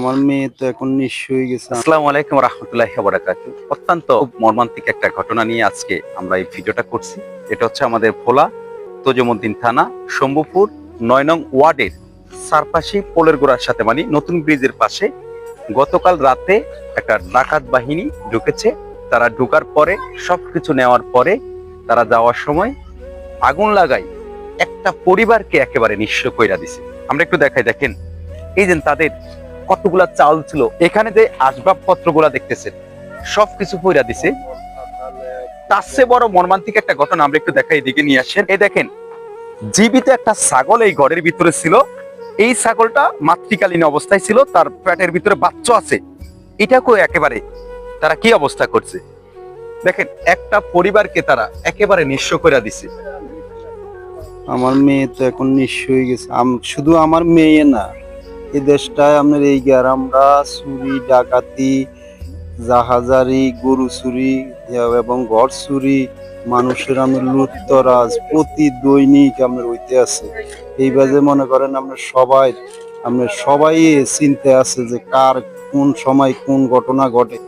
আমার মেয়ে তো এখন নিঃস্ব হয়ে গেছে। আসসালামু আলাইকুম রহমতুল্লাহ বারাকাতু। অত্যন্ত মর্মান্তিক একটা ঘটনা নিয়ে আজকে আমরা এই ভিডিওটা করছি। এটা হচ্ছে আমাদের ভোলা তোজমুদ্দিন থানা, শম্ভুপুর, নয় নং ওয়ার্ডের সারপাশি পোলের গোড়ার সাথে মানে নতুন ব্রিজের পাশে গতকাল রাতে একটা ডাকাত বাহিনী ঢুকেছে। তারা ঢুকার পরে, সবকিছু নেওয়ার পরে তারা যাওয়ার সময় আগুন লাগাই একটা পরিবারকে একেবারে নিঃস্ব কইরা দিছে। আমরা একটু দেখাই, দেখেন। এই যে তাদের কতগুলা চাল ছিল, এখানে যে আসবাবপত্রগুলা দেখতেছেন, সবকিছু পইরা দিছে। তার চেয়ে বড় মর্মান্তিক একটা ঘটনা, আমরা একটু দেখাই, এদিকে নিয়ে আসেন। এই দেখেন, জীবিত একটা ছাগল এই ঘরের ভিতরে ছিল। এই ছাগলটা মাতৃকালীন অবস্থায় ছিল, তার পেটের ভিতরে বাচ্চা আছে। এটাকেও একেবারে? তারা কি অবস্থা করছে? দেখেন, একটা পরিবারকে তারা একেবারে নিঃস্ব করে দিছে। আমার মেয়ে তো এখন নিঃস্ব হয়ে গেছে। শুধু আমার মেয়ে না এই দেশটায় আপনার এই গ্রামরা চুরি ডাকাতি জাহাজারি গরু চুরি এবং ঘর চুরি মানুষের আমরা লুটতরাজ প্রতি দৈনিক আপনার হইতে আছে। এই বাজে মনে করেন আমরা সবাই আমরা সবাই চিনতে আছে যে কার কোন সময় কোন ঘটনা ঘটে।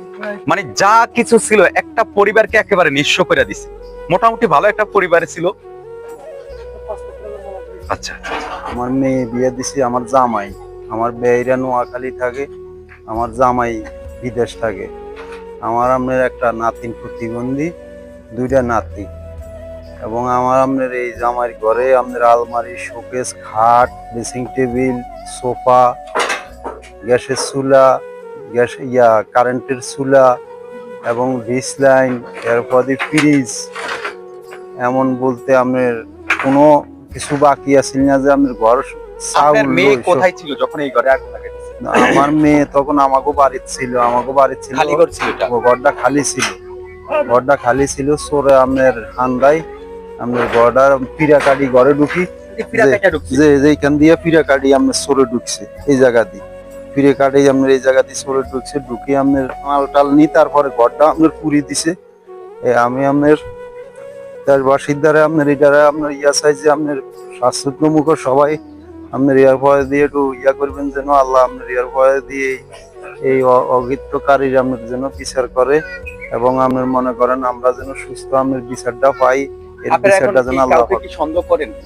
মানে যা কিছু ছিল একটা পরিবারকে একেবারে নিঃস্ব করে দিছে। মোটামুটি ভালো একটা পরিবার ছিল। আচ্ছা। আমার মেয়ে বিয়ে দিছি আমার জামাই। আমার বেয়েরা নোয়াখালী থাকে, আমার জামাই বিদেশ থাকে। আমার আপনার একটা নাতিন প্রতিবন্ধী, দুইটা নাতি। এবং আমার আপনার এই জামাইয়ের ঘরে আপনার আলমারি, শোকেস, খাট, ড্রেসিং টেবিল, সোফা, গ্যাসের চুলা, গ্যাস, ইয়া, কারেন্টের চুলা এবং ডিস লাইন এরপরে ফ্রিজ। এমন বলতে আপনার কোনো কিছু বাকি আছিল না যে আপনার ঘর আপনার মেয়ে কোথায় ছিল যখন এই ঘরে আগুন আমার মেয়ে তখন আমাকে বাড়িতে ছিল আমাকে বাড়িতে ছিল খালি ঘর ছিল ও ঘরটা খালি ছিল। ঘরটা খালি ছিল সরে আপনার হান্দাই আপনার ঘরটা পিরা কাটি ঘরে ঢুকি। যে যেখান দিয়ে আপনার সরে ঢুকছে এই জায়গা দিয়ে। কাটি আপনার এই জায়গা দিয়ে সরে ঢুকছে ঢুকে আপনার মাল টাল নি তারপরে ঘরটা আপনার পুরি দিছে। আমি আপনার তার আপনার এটারে আপনার ইয়া চাইছে আপনার স্বাস্থ্য মুখ সবাই আপনার ইয়ার পরে দিয়ে একটু ইয়া করবেন যেন আল্লাহ আপনার ইয়ার পরে দিয়ে এই অ- অকৃত্যকারীর আপনার যেন বিচার করে এবং আপনার মনে করেন আমরা যেন সুস্থ আপনার বিচারটা পাই এর বিচারটা যেন আল্লাহ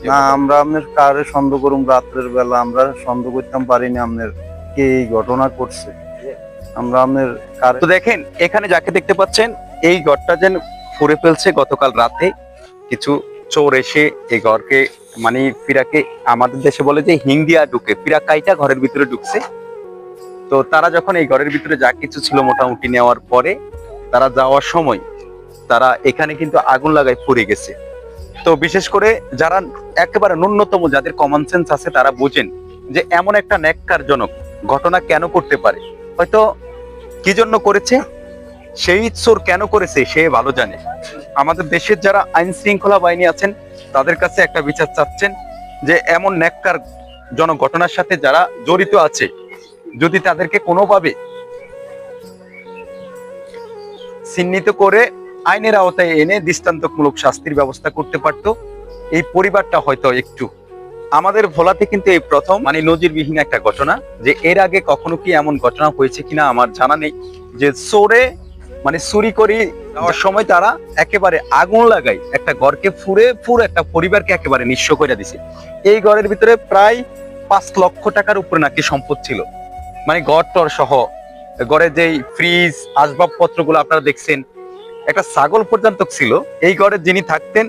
না আমরা আপনার কারে সন্দেহ করুম রাত্রের বেলা আমরা সন্দেহ করতাম পারিনি আপনার কে এই ঘটনা করছে? আমরা আপনার কারে তো দেখেন এখানে যাকে দেখতে পাচ্ছেন এই ঘরটা যেন ফুরে ফেলছে গতকাল রাতে কিছু চোর এসে এই ঘরকে মানে পিরাকে আমাদের দেশে বলে যে হিংদিয়া ঢুকে, ফিরা কাইটা ঘরের ভিতরে ঢুকছে। তো তারা যখন এই ঘরের ভিতরে যা কিছু ছিল মোটামুটি নেওয়ার পরে তারা যাওয়ার সময় তারা এখানে কিন্তু আগুন লাগায় পুড়ে গেছে। তো বিশেষ করে যারা একেবারে ন্যূনতম যাদের কমন সেন্স আছে তারা বোঝেন যে এমন একটা ন্যাক্কারজনক ঘটনা কেন করতে পারে। হয়তো কি জন্য করেছে? সেই চোর কেন করেছে সে ভালো জানে। আমাদের দেশের যারা আইন শৃঙ্খলা বাহিনী আছেন, তাদের কাছে একটা বিচার চাচ্ছেন যে এমন ন্যাক্কার জন ঘটনার সাথে যারা জড়িত আছে, যদি তাদেরকে কোনোভাবে চিহ্নিত করে আইনের আওতায় এনে দৃষ্টান্তমূলক শাস্তির ব্যবস্থা করতে পারতো, এই পরিবারটা হয়তো একটু। আমাদের ভোলাতে কিন্তু এই প্রথম মানে নজিরবিহীন একটা ঘটনা, যে এর আগে কখনো কি এমন ঘটনা হয়েছে কিনা আমার জানা নেই, যে চোরে মানে চুরি করে যাওয়ার সময় তারা একেবারে আগুন লাগাই একটা ঘরকে ফুরে ফুরে একটা পরিবারকে একেবারে নিঃস্ব করে দিছে। এই ঘরের ভিতরে প্রায় পাঁচ লক্ষ টাকার উপরে নাকি সম্পদ ছিল। মানে ঘর টর সহ, ঘরে যেই ফ্রিজ আসবাবপত্রগুলো আপনারা দেখছেন, একটা ছাগল পর্যন্ত ছিল। এই ঘরে যিনি থাকতেন,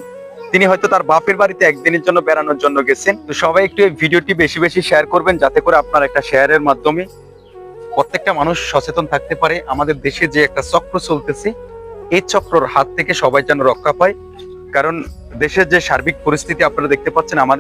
তিনি হয়তো তার বাপের বাড়িতে একদিনের জন্য বেড়ানোর জন্য গেছেন। তো সবাই একটু এই ভিডিওটি বেশি বেশি শেয়ার করবেন, যাতে করে আপনার একটা শেয়ারের মাধ্যমে প্রত্যেকটা মানুষ সচেতন থাকতে পারে। আমাদের দেশে যে একটা চক্র চলতেছে, এই চক্রর হাত থেকে সবাই যেন রক্ষা পায়। কারণ দেশের যে সার্বিক পরিস্থিতি আপনারা দেখতে পাচ্ছেন, আমাদের